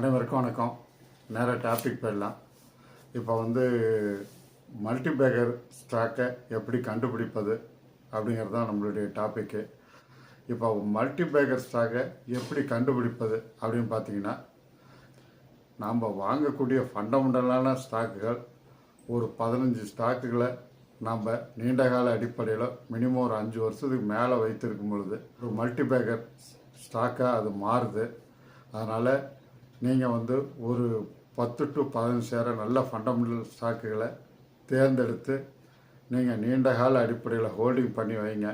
அனைவருக்கும் வணக்கம். நேராக டாபிக் போயிடலாம். இப்போ வந்து மல்டிபேக்கர் ஸ்டாக்கை எப்படி கண்டுபிடிப்பது அப்படிங்கிறது தான் நம்மளுடைய டாப்பிக்கு இப்போ மல்டிபேக்கர் ஸ்டாக்கை எப்படி கண்டுபிடிப்பது அப்படின்னு பார்த்தீங்கன்னா நாம் வாங்கக்கூடிய ஃபண்டமெண்டலான ஸ்டாக்குகள் ஒரு பதினஞ்சு ஸ்டாக்குகளை நம்ம நீண்டகால அடிப்படையில் மினிமம் ஒரு அஞ்சு வருஷத்துக்கு மேலே வைத்திருக்கும் பொழுது ஒரு மல்டிபேக்கர் ஸ்டாக்காக அது மாறுது. அதனால் நீங்கள் வந்து ஒரு பத்து டு பதினஞ்சு சேர நல்ல ஃபண்டமெண்டல் ஸ்டாக்குகளை தேர்ந்தெடுத்து நீங்கள் நீண்ட கால அடிப்படையில் ஹோல்டிங் பண்ணி வைங்க.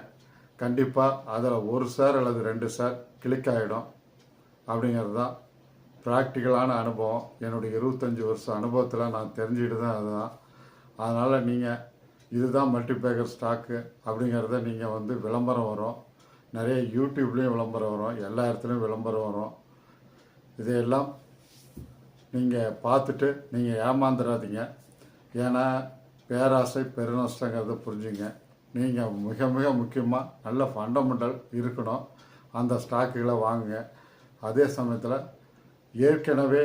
கண்டிப்பாக அதில் ஒரு சார் அல்லது ரெண்டு சார் கிளிக் ஆகிடும் அப்படிங்கிறது தான் ப்ராக்டிக்கலான அனுபவம். என்னுடைய இருபத்தஞ்சி வருஷம் அனுபவத்தில் நான் தெரிஞ்சுக்கிட்டு தான் அதுதான். அதனால் நீங்கள் இதுதான் மல்டிபேக்கர் ஸ்டாக்கு அப்படிங்கிறத நீங்கள் வந்து விளம்பரம் வரும். நிறைய யூடியூப்லேயும் விளம்பரம் வரும். எல்லா இடத்துலையும் விளம்பரம் வரும். இதையெல்லாம் நீங்கள் பார்த்துட்டு நீங்கள் ஏமாந்துடாதீங்க ஏன்னா பேராசை பெருநஷ்டங்கிறத புரிஞ்சுங்க. நீங்கள் மிக மிக முக்கியமாக நல்ல ஃபண்டமெண்டல் இருக்கணும். அந்த ஸ்டாக்குகளை வாங்குங்க. அதே சமயத்தில் ஏற்கனவே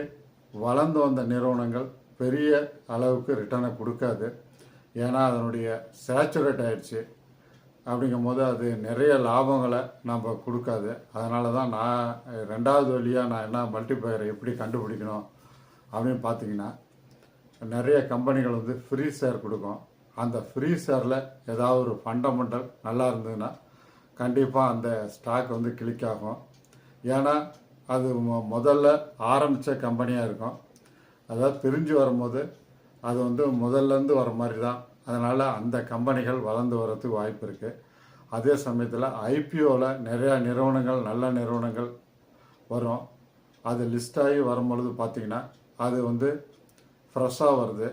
வளர்ந்து வந்த நிறுவனங்கள் பெரிய அளவுக்கு ரிட்டர்னை கொடுக்காது. ஏன்னா அதனுடைய சேச்சுரேட் ஆயிடுச்சு. அப்படிங்கும் போது அது நிறைய லாபங்களை நம்ம கொடுக்காது. அதனால தான் நான் ரெண்டாவது வழியாக நான் என்ன மல்டிபயரை எப்படி கண்டுபிடிக்கணும்? அப்படின்னு பார்த்தீங்கன்னா நிறைய கம்பெனிகள் வந்து ஃப்ரீ ஷேர் கொடுக்கும். அந்த ஃப்ரீ ஷேரில் ஏதாவது ஒரு ஃபண்டமெண்டல் நல்லா இருந்ததுன்னா கண்டிப்பாக அந்த ஸ்டாக் வந்து கிளிக் ஆகும். ஏன்னா அது மொ- முதல்ல ஆரம்பித்த கம்பெனியாக இருக்கும். அதாவது பிரிஞ்சு வரும்போது அது வந்து முதல்லேருந்து வர மாதிரி தான் அதனால் அந்த கம்பெனிகள் வளர்ந்து வர்றதுக்கு வாய்ப்பு இருக்குது அதே சமயத்தில் ஐபிஓவில் நிறையா நிறுவனங்கள் நல்ல நிறுவனங்கள் வரும். அது லிஸ்ட் ஆகி வரும்பொழுது பார்த்திங்கன்னா அது வந்து ஃப்ரெஷ்ஷாக வருது.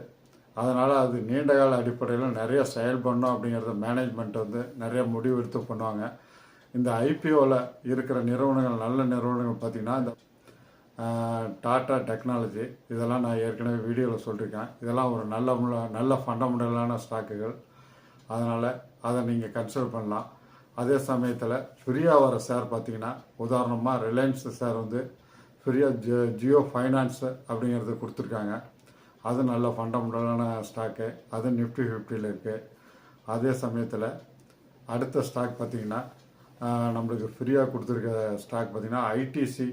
அதனால் அது நீண்ட கால அடிப்படையில் நிறைய செயல்படணும் அப்படிங்கிறத மேனேஜ்மெண்ட் வந்து நிறைய முடிவு எடுத்து பண்ணுவாங்க. இந்த ஐபிஓவில் இருக்கிற நிறுவனங்கள் நல்ல நிறுவனங்கள் பார்த்திங்கன்னா இந்த டாட்டா டெக்னாலஜி இதெல்லாம் நான் ஏற்கனவே வீடியோவில் சொல்லியிருக்கேன் இதெல்லாம் ஒரு நல்ல முள்ள- நல்ல ஃபண்டமெண்டலான ஸ்டாக்குகள். அதனால் அதை நீங்கள் கன்சிடர் பண்ணலாம். அதே சமயத்தில் ஃப்ரீயாக வர ஷேர் பார்த்திங்கன்னா உதாரணமாக ரிலையன்ஸ் ஷேர் வந்து ஃப்ரீயாக ஜியோ ஜியோ ஃபைனான்ஸ் அப்படிங்கிறது கொடுத்துருக்காங்க. அது நல்ல ஃபண்டமெண்டலான ஸ்டாக்கு அது நிஃப்டி ஃபிஃப்டியில் இருக்குது அதே சமயத்தில் அடுத்த ஸ்டாக் பார்த்தீங்கன்னா நம்மளுக்கு ஃப்ரீயாக கொடுத்துருக்க ஸ்டாக் பார்த்தீங்கன்னா ஐடிசி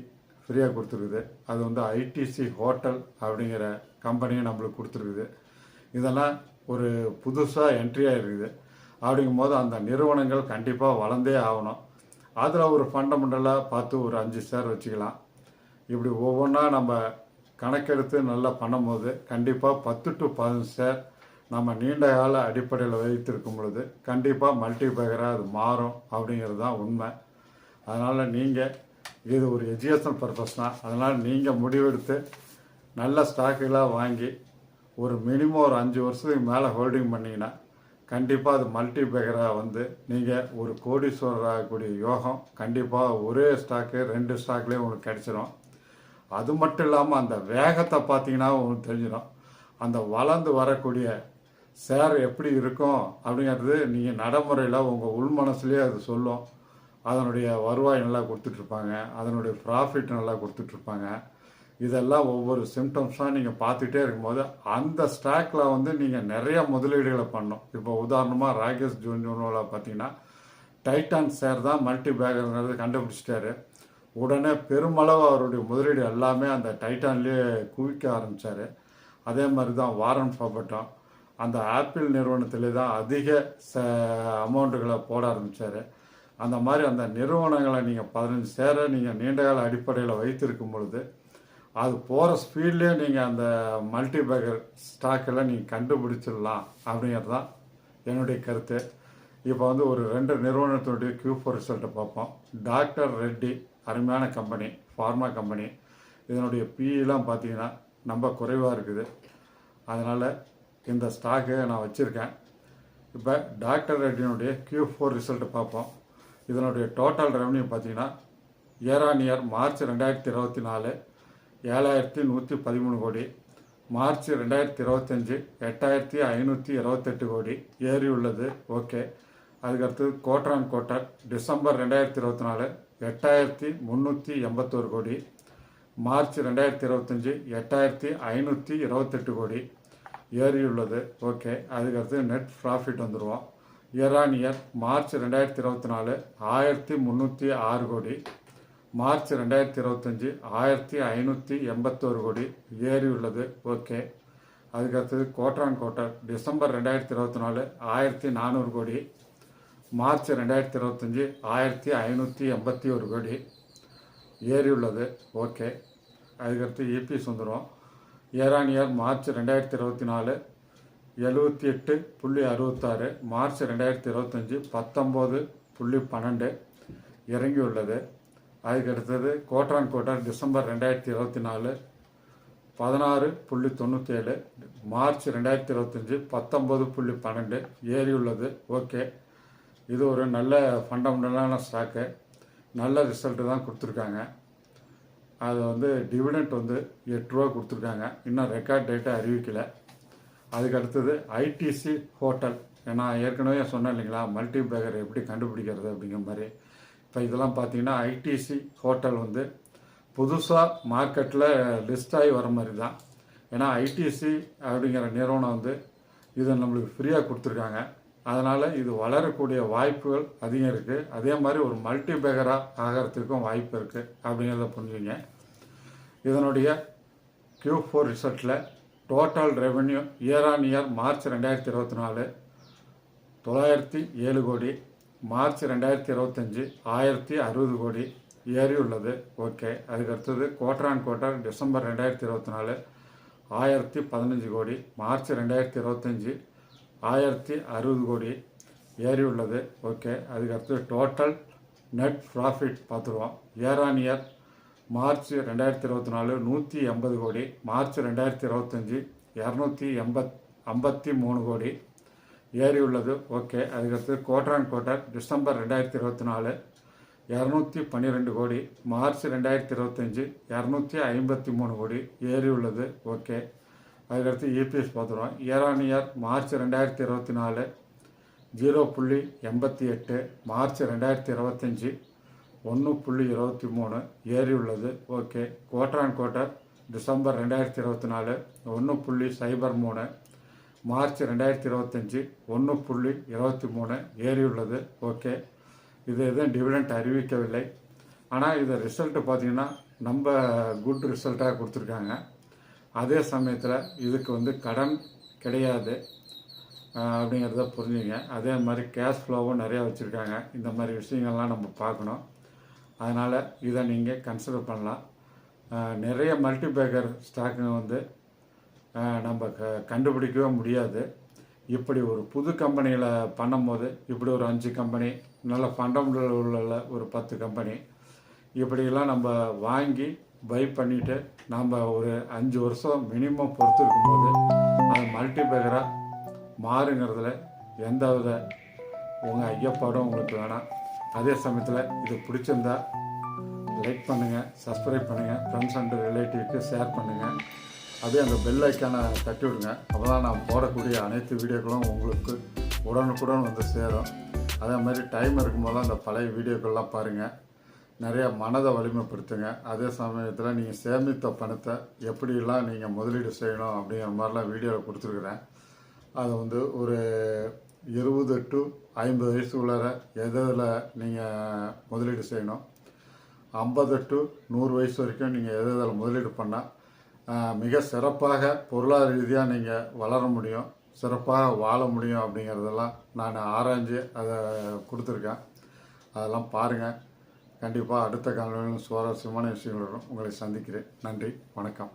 ஃப்ரீயாக கொடுத்துருக்குது. அது வந்து ஐடிசி ஹோட்டல் அப்படிங்கிற கம்பெனியை நம்மளுக்கு கொடுத்துருக்குது. இதெல்லாம் ஒரு புதுசாக என்ட்ரியாக இருக்குது அப்படிங்கும் போது அந்த நிறுவனங்கள் கண்டிப்பாக வளர்ந்தே ஆகணும். அதில் ஒரு ஃபண்டமெண்டலாக பார்த்து ஒரு அஞ்சு ஷேர் வச்சுக்கலாம். இப்படி ஒவ்வொன்றா நம்ம கணக்கெடுத்து நல்லா பண்ணும்போது கண்டிப்பாக பத்து டு பதினஞ்சு ஷேர் நம்ம நீண்ட கால அடிப்படையில் வைத்திருக்கும் பொழுது கண்டிப்பாக மல்டிபேக்கராக அது மாறும் அப்படிங்கிறது தான் உண்மை. அதனால் நீங்கள் இது ஒரு எஜுகேஷனல் பர்பஸ் தான். அதனால் நீங்கள் முடிவெடுத்து நல்ல ஸ்டாக்குகளாக வாங்கி ஒரு மினிமம் ஒரு அஞ்சு வருஷத்துக்கு மேலே ஹோல்டிங் பண்ணிங்கன்னா கண்டிப்பாக அது மல்டிபேக்கராக வந்து நீங்கள் ஒரு கோடீஸ்வரர் ஆகக்கூடிய யோகம் கண்டிப்பாக ஒரே ஸ்டாக்கு ரெண்டு ஸ்டாக்லேயும் உங்களுக்கு கிடச்சிரும். அது மட்டும் இல்லாமல் அந்த வேகத்தை பார்த்தீங்கன்னா உங்களுக்கு தெரிஞ்சிடும். அந்த வளர்ந்து வரக்கூடிய சேர் எப்படி இருக்கும் அப்படிங்கிறது நீங்கள் நடைமுறையில் உங்கள் உள் மனசுலேயே அது சொல்லும். அதனுடைய வருவாய் நல்லா கொடுத்துட்ருப்பாங்க. அதனுடைய ப்ராஃபிட் நல்லா கொடுத்துட்ருப்பாங்க. இதெல்லாம் ஒவ்வொரு சிம்டம்ஸாக நீங்கள் பார்த்துட்டே இருக்கும்போது அந்த ஸ்டாக்கில் வந்து நீங்கள் நிறைய முதலீடுகளை பண்ணும் இப்போ உதாரணமாக ராகேஷ் ஜூன் ஜூனோவில் பார்த்தீங்கன்னா டைட்டான் சேர் தான் மல்டி பேக்கருங்கிறது கண்டுபிடிச்சிட்டாரு. உடனே பெருமளவு அவருடைய முதலீடு எல்லாமே அந்த டைட்டான்லேயே குவிக்க ஆரம்பித்தார் அதே மாதிரி தான் வாரன் பபட்டம் அந்த ஆப்பிள் நிறுவனத்திலே தான் அதிக ச அமௌண்ட்டுகளை போட ஆரம்பித்தார் அந்த மாதிரி அந்த நிறுவனங்களை நீங்கள் பதினஞ்சு சேர நீங்கள் நீண்டகால அடிப்படையில் வைத்திருக்கும் பொழுது அது போகிற ஸ்பீட்லேயே நீங்கள் அந்த மல்டிபேக்கர் ஸ்டாக்கெல்லாம் நீங்கள் கண்டுபிடிச்சிடலாம் அப்படிங்கிறது தான் என்னுடைய கருத்து. இப்போ வந்து ஒரு ரெண்டு நிறுவனத்தினுடைய கியூ ரிசல்ட்டை பார்ப்போம். டாக்டர் ரெட்டி அருமையான கம்பெனி ஃபார்மா கம்பெனி இதனுடைய பிஇலாம் பார்த்தீங்கன்னா ரொம்ப குறைவாக இருக்குது. அதனால் இந்த ஸ்டாக்கு நான் வச்சுருக்கேன். இப்போ டாக்டர் ரெட்டினுடைய கியூ ஃபோர் ரிசல்ட்டை பார்ப்போம். இதனுடைய டோட்டல் ரெவன்யூ பார்த்தீங்கன்னா இயர் ஆன் இயர் மார்ச் ரெண்டாயிரத்தி இருபத்தி நாலு ஏழாயிரத்தி நூற்றி பதிமூணு கோடி மார்ச் ரெண்டாயிரத்தி இருபத்தஞ்சி எட்டாயிரத்தி ஐநூற்றி இருபத்தெட்டு கோடி. ஏறி உள்ளது. ஓகே. அதுக்கடுத்தது கோட்டரான் குவார்டர் டிசம்பர் ரெண்டாயிரத்தி இருபத்தி நாலு எட்டாயிரத்தி முந்நூற்றி எண்பத்தோரு கோடி மார்ச் ரெண்டாயிரத்தி இருபத்தஞ்சி எட்டாயிரத்தி ஐநூற்றி இருபத்தெட்டு கோடி. ஏறியுள்ளது. ஓகே. அதுக்கடுத்து நெட் ப்ராஃபிட் வந்துடுவோம் இயர் ஆன் இயர் மார்ச் ரெண்டாயிரத்தி இருபத்தி நாலு ஆயிரத்தி முந்நூற்றி ஆறு கோடி மார்ச் ரெண்டாயிரத்தி இருபத்தஞ்சி ஆயிரத்தி ஐநூற்றி எண்பத்தோரு கோடி. ஏறியுள்ளது. ஓகே. அதுக்கடுத்தது கோட்ரான் குவார்டர் டிசம்பர் ரெண்டாயிரத்தி இருபத்தி நாலு ஆயிரத்தி நானூறு கோடி. மார்ச் ரெண்டாயிரத்தி இருபத்தஞ்சி ஆயிரத்தி ஐநூற்றி எண்பத்தி ஒரு கோடி. ஏறியுள்ளது ஓகே. அதுக்கடுத்து இபிஎஸ் வந்துடும் இயர் ஆன் இயர் மார்ச் ரெண்டாயிரத்தி இருபத்தி நாலு எழுபத்தி எட்டு புள்ளி அறுபத்தாறு மார்ச் ரெண்டாயிரத்தி இருபத்தஞ்சி பத்தொம்போது புள்ளி பன்னெண்டு இறங்கியுள்ளது அதுக்கு அடுத்தது கோட்ரான் கோட்டார் டிசம்பர் ரெண்டாயிரத்தி இருபத்தி நாலு பதினாறு புள்ளி தொண்ணூற்றி ஏழு மார்ச் ரெண்டாயிரத்தி இருபத்தஞ்சி பத்தொம்போது புள்ளி பன்னெண்டு ஏறியுள்ளது ஓகே. இது ஒரு நல்ல ஃபண்டமெண்டலான ஸ்டாக்கு நல்ல ரிசல்ட்டு தான் கொடுத்துருக்காங்க. அது வந்து டிவிடெண்ட் வந்து எட்டு கொடுத்துருக்காங்க. இன்னும் ரெக்கார்ட் டேட்டை அறிவிக்கலை. அதுக்கு அடுத்தது ஐடிசி ஹோட்டல் ஏன்னா ஏற்கனவே சொன்னேன் இல்லைங்களா மல்டி பேக்கர் எப்படி கண்டுபிடிக்கிறது அப்படிங்கிற மாதிரி. இப்போ இதெல்லாம் பார்த்தீங்கன்னா ஐடிசி ஹோட்டல் வந்து புதுசாக மார்க்கெட்டில் லிஸ்ட் ஆகி வர மாதிரி தான். ஏன்னா ஐடிசி அப்படிங்கிற நிறுவனம் வந்து இதை நம்மளுக்கு ஃப்ரீயாக கொடுத்துருக்காங்க. அதனால் இது வளரக்கூடிய வாய்ப்புகள் அதிகம் இருக்குது அதே மாதிரி ஒரு மல்டி பேக்கராக ஆகிறதுக்கும் வாய்ப்பு இருக்குது அப்படிங்கிறத புரிஞ்சுங்க. இதனுடைய Q four ரிசல்ட்டில் total revenue year on year March ரெண்டாயிரத்தி இருபத்தி நாலு தொள்ளாயிரத்தி ஏழு கோடி மார்ச் ரெண்டாயிரத்தி இருபத்தஞ்சி ஆயிரத்தி அறுபது கோடி ஏறி உள்ளது. ஓகே. அதுக்கு அடுத்தது குவார்டர் ஆன் குவார்டர் டிசம்பர் ரெண்டாயிரத்தி இருபத்தி நாலு ஆயிரத்தி பதினஞ்சு கோடி மார்ச் ரெண்டாயிரத்தி இருபத்தஞ்சி ஆயிரத்தி அறுபது கோடி ஏறியுள்ளது. ஓகே அதுக்கடுத்து டோட்டல் நெட் ப்ராஃபிட் பார்த்துருவோம். இயர் ஆன் இயர் மார்ச் ரெண்டாயிரத்தி இருபத்தி நாலு நூற்றி எண்பது கோடி மார்ச் ரெண்டாயிரத்தி இருபத்தஞ்சி இரநூத்தி எண்பத் ஐம்பத்தி மூணு கோடி ஏறி உள்ளது ஓகே அதுக்கடுத்து கோட்ரான் கோட்டர் டிசம்பர் ரெண்டாயிரத்தி இருபத்தி நாலு இரநூத்தி பன்னிரெண்டு கோடி மார்ச் ரெண்டாயிரத்தி இருபத்தஞ்சி இரநூத்தி ஐம்பத்தி மூணு கோடி ஏறி உள்ளது ஓகே அதுக்கடுத்து இபிஎஸ் பார்த்துருவோம். இயர் ஆன் இயர் மார்ச் ரெண்டாயிரத்தி இருபத்தி நாலு ஜீரோ புள்ளி எண்பத்தி எட்டு மார்ச் ரெண்டாயிரத்தி இருபத்தஞ்சி ஒன்று புள்ளி இருபத்தி மூணு ஏறி உள்ளது. ஓகே. கோட்ரான் கோட்டர் டிசம்பர் ரெண்டாயிரத்தி இருபத்தி நாலு ஒன்று புள்ளி சைபர் மூணு மார்ச் ரெண்டாயிரத்தி இருபத்தஞ்சி ஒன்று புள்ளி இருபத்தி மூணு ஏறி உள்ளது. ஓகே. இது எதுவும் டிவிடெண்ட் அறிவிக்கவில்லை. ஆனால் இது ரிசல்ட்டு பார்த்தீங்கன்னா நம்ம குட் ரிசல்ட்டாக கொடுத்துருக்காங்க. அதே சமயத்தில் இதுக்கு வந்து கடன் கிடையாது அப்படிங்கிறத புரிஞ்சுங்க. அதே மாதிரி கேஷ் ஃப்ளோவும் நிறையா வச்சுருக்காங்க. இந்த மாதிரி விஷயங்கள்லாம் நம்ம பார்க்கணும். அதனால் இதை நீங்கள் கன்சிடர் பண்ணலாம். நிறைய மல்டி பேக்கர் ஸ்டாக்குங்க வந்து நம்ம க கண்டுபிடிக்கவே முடியாது. இப்படி ஒரு புது கம்பெனியில் பண்ணும்போது இப்படி ஒரு அஞ்சு கம்பெனி நல்ல ஃபண்டமெண்டல் உள்ள ஒரு பத்து கம்பெனி இப்படியெல்லாம் நம்ம வாங்கி பை பண்ணிவிட்டு நம்ம ஒரு அஞ்சு வருஷம் மினிமம் பொறுத்து இருக்கும்போது அது மல்டி பேக்கராக மாறுங்கிறதுல எந்த வித உங்கள் ஐயப்பாடும் உங்களுக்கு வேணாம். அதே சமயத்தில் இது பிடிச்சிருந்தா லைக் பண்ணுங்கள் சப்ஸ்கிரைப் பண்ணுங்கள் ஃப்ரெண்ட்ஸ் அண்ட் ரிலேட்டிவ்க்கு ஷேர் பண்ணுங்கள் அப்படியே அந்த பெல் ஐக்கானை தட்டி விடுங்க. அப்போ தான் நான் போடக்கூடிய அனைத்து வீடியோக்களும் உங்களுக்கு உடனுக்குடன் வந்து சேரும். அதே மாதிரி டைம் இருக்கும்போது அந்த பழைய வீடியோக்கள்லாம் பாருங்கள் நிறைய மனதை வலிமைப்படுத்துங்க. அதே சமயத்தில் நீங்கள் சேமித்த பணத்தை எப்படியெல்லாம் நீங்கள் முதலீடு செய்யணும் அப்படிங்கிற மாதிரிலாம் வீடியோவில் கொடுத்துருக்குறேன். அதை வந்து ஒரு இருபது டு ஐம்பது வயசுக்குள்ளார எதில் நீங்கள் முதலீடு செய்யணும். ஐம்பது டு நூறு வயசு வரைக்கும் நீங்கள் எது எதில் முதலீடு பண்ணால் மிக சிறப்பாக பொருளாதார ரீதியாக நீங்கள் வளர முடியும் சிறப்பாக வாழ முடியும் அப்படிங்கிறதெல்லாம் நான் ஆராய்ஞ்சு அதை கொடுத்துருக்கேன். அதெல்லாம் பாருங்கள் கண்டிப்பாக அடுத்த காலையிலும் சுவாரஸ்யமான விஷயங்களுடன் உங்களை சந்திக்கிறேன். நன்றி. வணக்கம்.